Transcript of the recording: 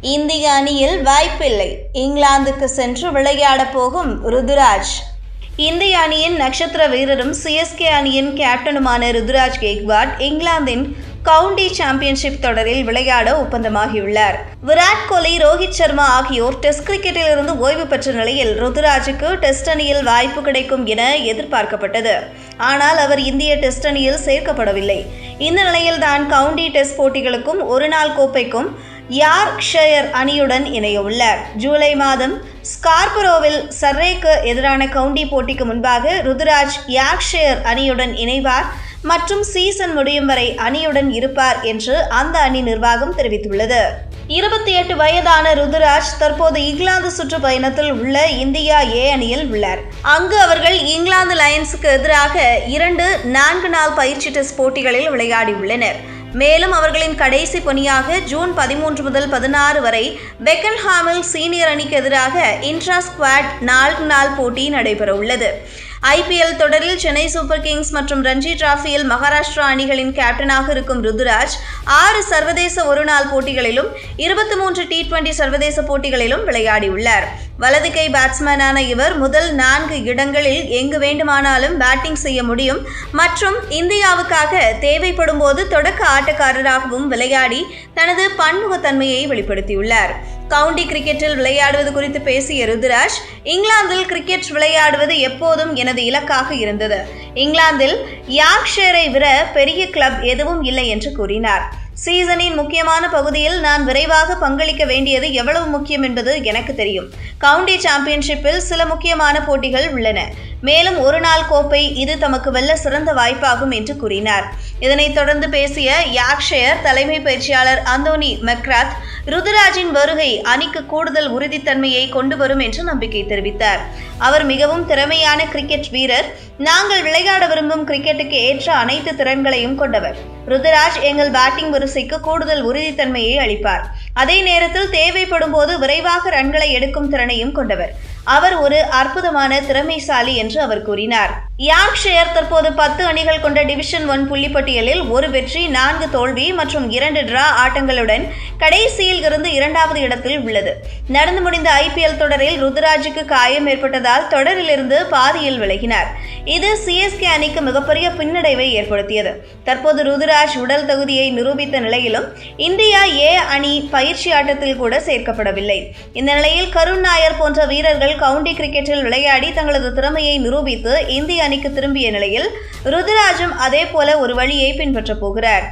இந்திய அணியில் வாய்ப்பில்லை. இங்கிலாந்துக்கு சென்று விளையாடப் போகும் ருதுராஜ். இந்திய அணியின் நட்சத்திர வீரரும் சிஎஸ்கே அணியின் கேப்டனுமான ருதுராஜ் கெக்வாட் இங்கிலாந்தின் கவுண்டி சாம்பியன்ஷிப் தொடரில் விளையாட ஒப்பந்தமாகியுள்ளார். விராட் கோலி ரோஹித் சர்மா ஆகியோர் டெஸ்ட் கிரிக்கெட்டில் இருந்து ஓய்வு பெற்ற நிலையில் ருதுராஜுக்கு டெஸ்ட் அணியில் வாய்ப்பு கிடைக்கும் என எதிர்பார்க்கப்பட்டது. ஆனால் அவர் இந்திய டெஸ்ட் அணியில் சேர்க்கப்படவில்லை. இந்த நிலையில்தான் கவுண்டி டெஸ்ட் போட்டிகளுக்கும் ஒருநாள் கோப்பைக்கும் யார்க்ஷயர் அணியுடன் இணைய உள்ளார் ஜூலை மாதம் ஸ்கார்பரோவில் சர்ரேக்கு எதிரான கவுண்டி போட்டிக்கு முன்பாக ருதுராஜ் யார்க்ஷயர் அணியுடன் இணைவார் மற்றும் சீசன் முடியும் வரை அணியுடன் இருப்பார் என்று அந்த அணி நிர்வாகம் தெரிவித்துள்ளது. இருபத்தி எட்டு வயதான ருதுராஜ் தற்போது இங்கிலாந்து சுற்றுப்பயணத்தில் உள்ள இந்தியா ஏ அணியில் உள்ளார். அங்கு அவர்கள் இங்கிலாந்து லயன்ஸுக்கு எதிராக இரண்டு நான்கு நாள் பயிற்சி டெஸ்ட் போட்டிகளில் விளையாடியுள்ளனர். மேலும் அவர்களின் கடைசி பணியாக ஜூன் பதிமூன்று முதல் பதினாறு வரை பெக்கன்ஹாமில் சீனியர் அணிக்கு எதிராக இன்ட்ரா ஸ்குவாட் நான்கு நாள் போட்டி நடைபெற உள்ளது ஐபிஎல் தொடரில் சென்னை சூப்பர் கிங்ஸ் மற்றும் ரஞ்சி டிராஃபியில் மகாராஷ்டிரா அணிகளின் கேப்டனாக இருக்கும் ருதுராஜ் ஆறு சர்வதேச ஒருநாள் போட்டிகளிலும் இருபத்தி மூன்று டி டுவெண்டி சர்வதேச போட்டிகளிலும் விளையாடியுள்ளார். வலது கை பேட்ஸ்மேனான இவர் முதல் நான்கு இடங்களில் எங்கு வேண்டுமானாலும் பேட்டிங் செய்ய முடியும். மற்றும் இந்தியாவுக்காக தேவைப்படும் போது தொடக்க ஆட்டக்காரராகவும் விளையாடி தனது பன்முகத்தன்மையை வெளிப்படுத்தியுள்ளார். கவுண்டி கிரிக்கெட்டில் விளையாடுவது குறித்து பேசிய ருதுராஜ் இங்கிலாந்தில் கிரிக்கெட் விளையாடுவது எப்போதும் எனது இலக்காக இருந்தது. இங்கிலாந்தில் யாக்ஷேரை விட பெரிய கிளப் எதுவும் இல்லை என்று கூறினார். சீசனின் முக்கியமான பகுதியில் நான் விரைவாக பங்களிக்க வேண்டியது எவ்வளவு முக்கியம் என்பது எனக்கு தெரியும். கவுண்டி சாம்பியன்ஷிப்பில் சில முக்கியமான போட்டிகள் உள்ளன. மேலும் ஒரு நாள் கோப்பை இது தமக்கு வெல்ல சிறந்த வாய்ப்பாகும் என்று கூறினார். இதனைத் தொடர்ந்து பேசிய யாக்ஷயர் தலைமை பயிற்சியாளர் அந்தோனி மெக்ராத் ருதுராஜின் வருகை அணிக்கு கூடுதல் உறுதித்தன்மையை கொண்டு வரும் என்று நம்பிக்கை தெரிவித்தார். அவர் மிகவும் திறமையான கிரிக்கெட் வீரர். நாங்கள் விளையாட விரும்பும் கிரிக்கெட்டுக்கு ஏற்ற அனைத்து திறன்களையும் கொண்டவர். ருதுராஜ் எங்கள் பேட்டிங் வரிசைக்கு கூடுதல் உறுதித்தன்மையை அளிப்பார். அதே நேரத்தில் தேவைப்படும் போது விரைவாக ரன்களை எடுக்கும் திறனையும் கொண்டவர். அவர் ஒரு அற்புதமான திறமைசாலி என்று அவர் கூறினார். யார்க்ஷயர் தற்போது பத்து அணிகள் கொண்ட டிவிஷன் ஒன் புள்ளிப்பட்டியலில் ஒரு வெற்றி நான்கு தோல்வி மற்றும் இரண்டு டிரா ஆட்டங்களுடன் கடைசியில் இருந்து இரண்டாவது இடத்தில் உள்ளது. நடந்து முடிந்த ஐபிஎல் தொடரில் ருதுராஜுக்கு காயம் ஏற்பட்டதால் தொடரிலிருந்து பாதியில் விலகினார். இது சிஎஸ்கே அணிக்கு மிகப்பெரிய பின்னடைவை ஏற்படுத்தியது. தற்போது ருதுராஜ் உடல் தகுதியை நிரூபித்த நிலையிலும் இந்தியா ஏ அணி பயிற்சி ஆட்டத்தில் கூட சேர்க்கப்படவில்லை. இந்த நிலையில் கருண் நாயர் போன்ற வீரர்கள் கவுண்டி கிரிக்கெட்டில் விளையாடி தங்களது திறமையை நிரூபித்து இந்திய அணிக்கு திரும்பிய நிலையில் ருதுராஜும் அதே போல ஒரு வழியை பின்பற்றப் போகிறார்.